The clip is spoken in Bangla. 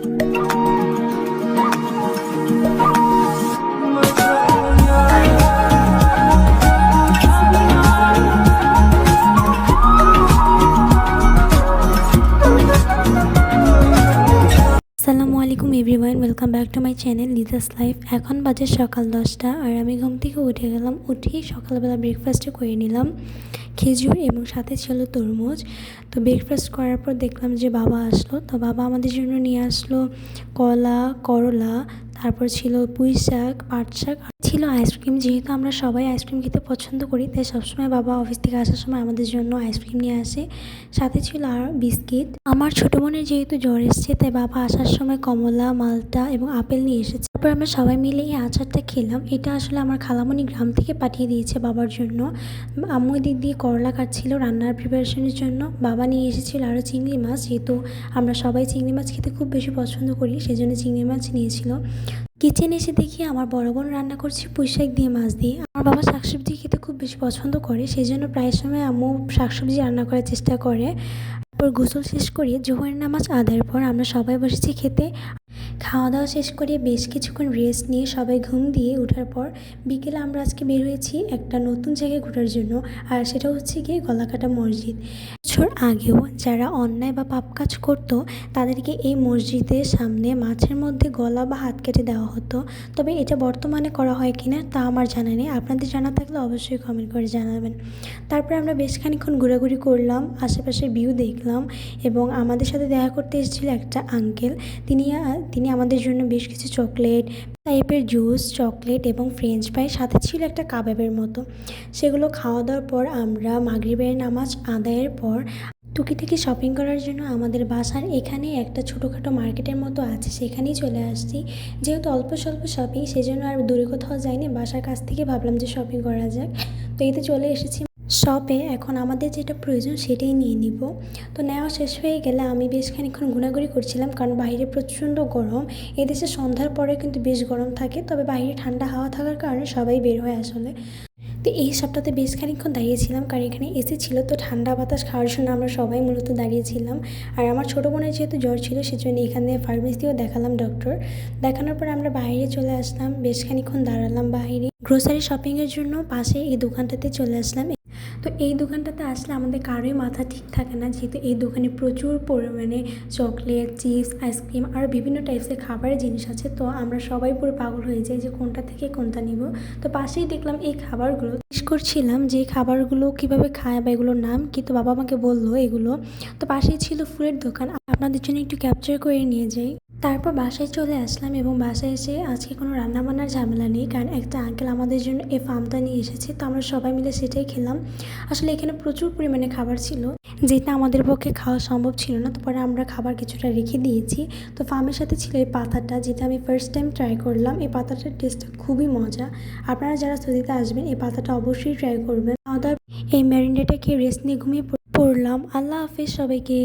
Thank you. আলাইকুম everyone welcome back to my channel Liza's Life এখন বাজে সকাল দশটা, আর আমি ঘুম থেকে উঠে গেলাম, উঠেই সকালবেলা ব্রেকফাস্টে করে নিলাম। খেজুর এবং সাথে ছিল তরমুজ। তো ব্রেকফাস্ট করার পর দেখলাম যে বাবা আসলো। তো বাবা আমাদের জন্য নিয়ে আসলো কলা, করলা, তারপর ছিল পুঁই শাক পাট শাক ছিল আইসক্রিম, যেহেতু আমরা সবাই আইসক্রিম খেতে পছন্দ করি, তাই সবসময় বাবা অফিস থেকে আসার সময় আমাদের জন্য আইসক্রিম নিয়ে আসে। সাথে ছিল আর বিস্কিট। আমার ছোটো বোনের যেহেতু জ্বর এসছে, তাই বাবা আসার সময় কমলা, মালটা এবং আপেল নিয়ে এসেছে। তারপর আমরা সবাই মিলে এই আচারটা খেলাম। এটা আসলে আমার খালামণি গ্রাম থেকে পাঠিয়ে দিয়েছে বাবার জন্য। আম্মু দিক দিয়ে করলা কাটছিল রান্নার প্রিপারেশনের জন্য। বাবা নিয়ে এসেছিল আরও চিংড়ি মাছ, যেহেতু আমরা সবাই চিংড়ি মাছ খেতে খুব বেশি পছন্দ করি, সেজন্য চিংড়ি মাছ নিয়েছিল। কিচেনে এসে দেখি আমার বড় বোন রান্না করছে পুঁইশাক দিয়ে মাছ দিয়ে। আমার বাবা শাকসবজি খেতে খুব বেশি পছন্দ করে সেই জন্য প্রায় সময় আম্মু শাকসবজি রান্না করার চেষ্টা করে। তারপর গোসল শেষ করে জোহরের নামাজ আদায়ের পর আমরা সবাই বসেছি খেতে। খাওয়া দাওয়া শেষ করে বেশ কিছুক্ষণ রেস্ট নিয়ে সবাই ঘুম দিয়ে ওঠার পর বিকেলে আমরা আজকে বের হয়েছি একটা নতুন জায়গায় ঘোরার জন্য, আর সেটা হচ্ছে গিয়ে গলাকাটা মসজিদ। বছর আগেও যারা অন্যায় বা পাপ কাজ করতো, তাদেরকে এই মসজিদের সামনে মাছের মধ্যে গলা বা হাত কেটে দেওয়া হতো। তবে এটা বর্তমানে করা হয় কিনা তা আমার জানা নেই। আপনাদের জানা থাকলে অবশ্যই কমেন্ট করে জানাবেন। তারপরে আমরা বেশ খানিক্ষণ ঘোরাঘুরি করলাম, আশেপাশের ভিউ দেখলাম এবং আমাদের সাথে দেখা করতে এসেছিল একটা আঙ্কেল তিনি আমাদের জন্য বেশ কিছু চকলেট টাইপের জুস চকলেট এবং ফ্রেঞ্চ ফ্রাই সাথে ছিল একটা কাবাবের মতো। সেগুলো খাওয়া দাওয়ার পর আমরা মাগরিবের নামাজ আদায়ের পর টুকিটাকি শপিং করার জন্য আমাদের বাসার এখানে একটা ছোটোখাটো মার্কেটের মতো আছে, সেখানেই চলে আসছি। যেহেতু অল্প স্বল্প শপিং সেজন্য আর দূরে কোথাও যাইনি, বাসার কাছ থেকে ভাবলাম যে শপিং করা যাক। তো এতে চলে এসেছি শপে এখন আমাদের যেটা প্রয়োজন সেটাই নিয়ে নিব। তো নেওয়া শেষ হয়ে গেলে আমি বেশ খানিক্ষণ ঘোরাঘুরি করছিলাম কারণ বাইরে প্রচণ্ড গরম। এদেশে সন্ধ্যার পরে কিন্তু বেশ গরম থাকে, তবে বাইরে ঠান্ডা হাওয়া থাকার কারণে সবাই বের হয় আসলে। তো এই সপ্তাহে বেশ খানিক্ষণ দাঁড়িয়েছিলাম কারণ এখানে এসি ছিল, তো ঠান্ডা বাতাস খাওয়ার জন্য আমরা সবাই মূলত দাঁড়িয়েছিলাম। আর আমার ছোটো বোনের যেহেতু জ্বর ছিল, সেজন্য এখানে ফার্মেসিও দেখালাম ডক্টর দেখানোর পর আমরা বাইরে চলে আসলাম, বেশ খানিক্ষণ দাঁড়ালাম বাইরে। গ্রোসারি শপিংয়ের জন্য পাশে এই দোকানটাতে চলে আসলাম। তো এই দোকানটাতে আসলে আমাদের কারোই মাথা ঠিক থাকে না। যেহেতু এই দোকানে প্রচুর পরিমাণে চকলেট, চিপস, আইসক্রিম আর বিভিন্ন টাইপসের খাবারের জিনিস আছে। তো আমরা সবাই পুরো পাগল হয়ে যাই যে কোনটা থেকে কোনটা নিব। তো পাশেই দেখলাম এই খাবারগুলো। জিজ্ঞেস করছিলাম যে খাবারগুলো কীভাবে খায় বা এগুলোর নাম কিন্তু বাবা আমাকে বলল এগুলো। তো পাশেই ছিল ফুলের দোকান। আপনাদের জন্য একটু ক্যাপচার করে নিয়ে যাই। তারপর বাসায় চলে আসলাম এবং বাসায় এসে আজকে কোনো রান্নাবান্নার ঝামেলা নেই, কারণ একটা আঙ্কেল আমাদের জন্য এই ফার্মটা নিয়ে এসেছে, তো আমরা সবাই মিলে সেটাই খেলাম। আসলে এখানে প্রচুর পরিমাণে খাবার ছিল, যেটা আমাদের পক্ষে খাওয়া সম্ভব ছিল না তারপরে আমরা খাবার কিছুটা রেখে দিয়েছি। তো ফার্মের সাথে ছিল এই পাতাটা, যেটা আমি ফার্স্ট টাইম ট্রাই করলাম। এই পাতাটার টেস্টটা খুবই মজা। আপনারা যারা সৌদিতে আসবেন, এই পাতাটা অবশ্যই ট্রাই করবেন। দাওয়ার এই ম্যারিনেটাকে রেস্ট নিয়ে ঘুমিয়ে পড়লাম। আল্লাহ হাফিজ সবাইকে।